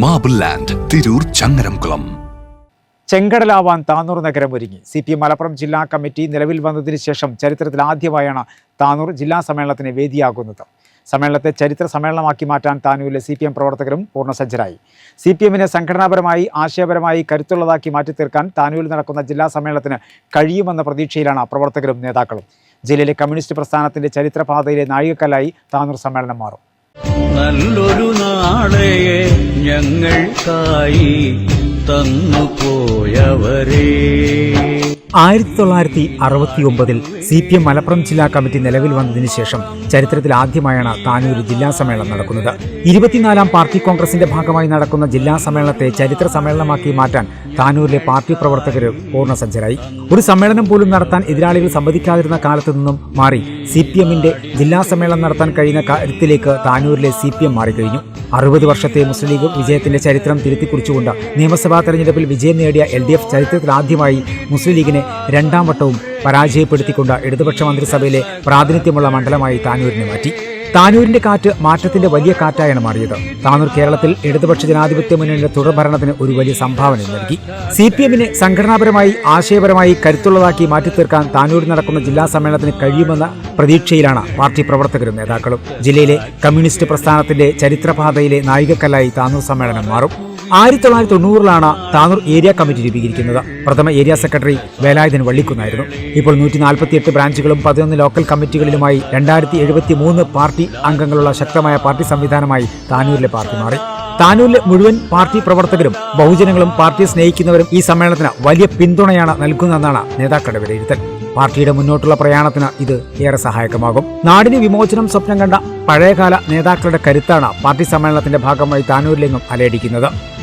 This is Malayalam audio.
മാബിൾ ലാൻഡ് തിരൂർ ചങ്ങരംകുളം ചെങ്കടലാവാൻ താനൂർ നഗരം ഒരുങ്ങി. സി പി മലപ്പുറം ജില്ലാ കമ്മിറ്റി നിലവിൽ വന്നതിന് ശേഷം ചരിത്രത്തിൽ ആദ്യമായാണ് താനൂർ ജില്ലാ സമ്മേളനത്തിന് വേദിയാകുന്നത്. സമ്മേളനത്തെ ചരിത്ര സമ്മേളനമാക്കി മാറ്റാൻ താനൂരിലെ സി പി എം പ്രവർത്തകരും പൂർണസജ്ജരായി. സി പി എമ്മിനെ സംഘടനാപരമായി ആശയപരമായി കരുത്തുള്ളതാക്കി മാറ്റിത്തീർക്കാൻ താനൂരിൽ നടക്കുന്ന ജില്ലാ സമ്മേളനത്തിന് കഴിയുമെന്ന പ്രതീക്ഷയിലാണ് പ്രവർത്തകരും നേതാക്കളും. ജില്ലയിലെ കമ്മ്യൂണിസ്റ്റ് പ്രസ്ഥാനത്തിന്റെ ചരിത്രപാതയിലെ നാഴികക്കല്ലായി താനൂർ സമ്മേളനം മാറും. നല്ലൊരു നാളെയെ ഞങ്ങൾക്കായി തന്നു പോയവരേ. ആയിരത്തി തൊള്ളായിരത്തി അറുപത്തി ഒമ്പതിൽ സി പി എം മലപ്പുറം ജില്ലാ കമ്മിറ്റി നിലവിൽ വന്നതിന് ശേഷം ചരിത്രത്തിൽ ആദ്യമായാണ് താനൂരിൽ ജില്ലാ സമ്മേളനം നടക്കുന്നത്. ഇരുപത്തിനാലാം പാർട്ടി കോൺഗ്രസിന്റെ ഭാഗമായി നടക്കുന്ന ജില്ലാ സമ്മേളനത്തെ ചരിത്ര സമ്മേളനമാക്കി മാറ്റാൻ താനൂരിലെ പാർട്ടി പ്രവർത്തകർ പൂർണസജ്ജരായി. ഒരു സമ്മേളനം പോലും നടത്താൻ എതിരാളികൾ സമ്മതിക്കാതിരുന്ന കാലത്തു നിന്നും മാറി സി പി എമ്മിന്റെ ജില്ലാ സമ്മേളനം നടത്താൻ കഴിയുന്ന കാര്യത്തിലേക്ക് താനൂരിലെ സി പി എം മാറിക്കഴിഞ്ഞു. അറുപത് വർഷത്തെ മുസ്ലിം ലീഗ് വിജയത്തിന്റെ ചരിത്രം തിരുത്തിക്കുറിച്ചുകൊണ്ട് നിയമസഭാ തെരഞ്ഞെടുപ്പിൽ വിജയം നേടിയ എൽ ഡി എഫ് ചരിത്രത്തിൽ ആദ്യമായി മുസ്ലിം ലീഗിനെ രണ്ടാം വട്ടവും പരാജയപ്പെടുത്തിക്കൊണ്ട് ഇടതുപക്ഷ മന്ത്രിസഭയിലെ പ്രാതിനിധ്യമുള്ള മണ്ഡലമായി താനൂരിനെ മാറ്റി. താനൂരിന്റെ കാറ്റ് മാറ്റത്തിന്റെ വലിയ കാറ്റായാണ് മാറിയത്. താനൂർ കേരളത്തിൽ ഇടതുപക്ഷ ജനാധിപത്യ മുന്നണിയുടെ തുടർഭരണത്തിന് ഒരു വലിയ സംഭാവന നൽകി. സി പി എമ്മിനെ സംഘടനാപരമായി ആശയപരമായി കരുത്തുള്ളതാക്കി മാറ്റിത്തീർക്കാൻ താനൂരിൽ നടക്കുന്ന ജില്ലാ സമ്മേളനത്തിന് കഴിയുമെന്ന പ്രതീക്ഷയിലാണ് പാർട്ടി പ്രവർത്തകരും നേതാക്കളും. ജില്ലയിലെ കമ്മ്യൂണിസ്റ്റ് പ്രസ്ഥാനത്തിന്റെ ചരിത്രപാതയിലെ നായികക്കല്ലായി താനൂർ സമ്മേളനം മാറും. ആയിരത്തി തൊള്ളായിരത്തി തൊണ്ണൂറിലാണ് താനൂർ ഏരിയ കമ്മിറ്റി രൂപീകരിക്കുന്നത്. പ്രഥമ ഏരിയ സെക്രട്ടറി വേലായുധൻ വള്ളിക്കുന്നായിരുന്നു. ഇപ്പോൾ നൂറ്റി നാൽപ്പത്തിയെട്ട് ബ്രാഞ്ചുകളും പതിനൊന്ന് ലോക്കൽ കമ്മിറ്റികളിലുമായി രണ്ടായിരത്തി എഴുപത്തി മൂന്ന് പാർട്ടി അംഗങ്ങളുള്ള ശക്തമായ പാർട്ടി സംവിധാനമായി താനൂരിലെ പാർട്ടി മാറി. താനൂരിലെ മുഴുവൻ പാർട്ടി പ്രവർത്തകരും ബഹുജനങ്ങളും പാർട്ടിയെ സ്നേഹിക്കുന്നവരും ഈ സമ്മേളനത്തിന് വലിയ പിന്തുണയാണ് നൽകുന്നതെന്നാണ് നേതാക്കളുടെ വിലയിരുത്തൽ. പാർട്ടിയുടെ മുന്നോട്ടുള്ള പ്രയാണത്തിന് ഇത് ഏറെ സഹായകമാകും. നാടിന് വിമോചനം സ്വപ്നം കണ്ട പഴയകാല നേതാക്കളുടെ കരുത്താണ് പാർട്ടി സമ്മേളനത്തിന്റെ ഭാഗമായി താനൂരിലെങ്ങും അലയടിക്കുന്നത്.